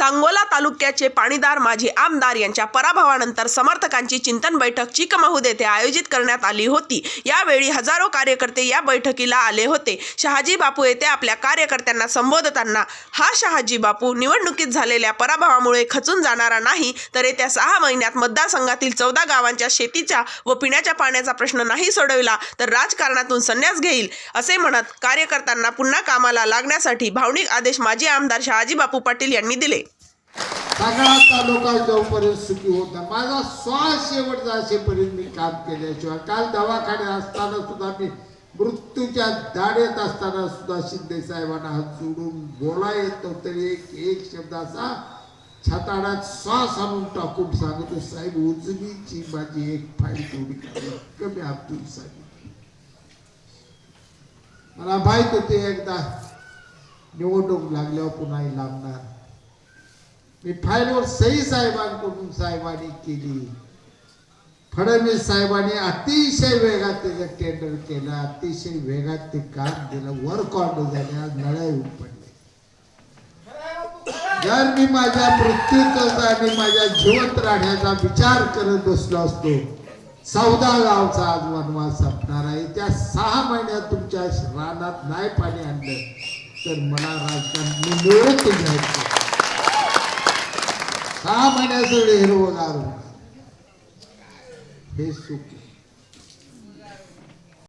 सांगोला तालुक्याचे पाणीदार माजी आमदार यांच्या पराभवानंतर समर्थकांची चिंतन बैठक चिकमहूद येथे आयोजित करण्यात आली होती. यावेळी हजारो कार्यकर्ते या बैठकीला आले होते. शहाजी बापू येथे आपल्या कार्यकर्त्यांना संबोधताना हा शहाजी बापू निवडणुकीत झालेल्या पराभवामुळे खचून जाणारा नाही तर येत्या सहा महिन्यात मतदारसंघातील चौदा गावांच्या शेतीच्या व पिण्याच्या पाण्याचा प्रश्न नाही सोडविला तर राजकारणातून संन्यास घेईल असे म्हणत कार्यकर्त्यांना पुन्हा कामाला लागण्यासाठी भावनिक आदेश माजी आमदार शहाजी बापू पाटील यांनी दिले. सगळा तालुका जोपर्यंत सुखी होत नाही. माझा श्वास शेवटचा असेपर्यंत मी काम केल्याशिवाय. काल दवाखान्यात असताना सुद्धा मी मृत्यूच्या दाढेत असताना सुद्धा शिंदे साहेबांना हात सोडून बोला येतो तरी एक एक शब्द असा छाताडात श्वास आणून टाकून सांगतो साहेब उजवीची माझी एक फाईल तेवढी कमी अब्दुल साहेब मला माहीत होते एकदा निवडणूक लागल्यावर पुन्हा लागणार मी फाईलवर सही साहेबांकडून साहेबांनी केली. फडणवीस साहेबांनी अतिशय वेगात त्याचं टेंडर केलं अतिशय वेगात ते काम दिलं वर्क ऑर्डर झाले आज नळ्या येऊन पडले. जर मी माझ्या मृत्यूचा आणि माझ्या जिवंत राहण्याचा विचार करत बसलो असतो चौदा गावचा आज वनवास संपणार आहे. त्या सहा महिन्यात तुमच्या रानात नाही पाणी आणलं तर मला राजकारण निवृत्त घ्यायचं सहा महिन्याचं हिरवगार हे सुख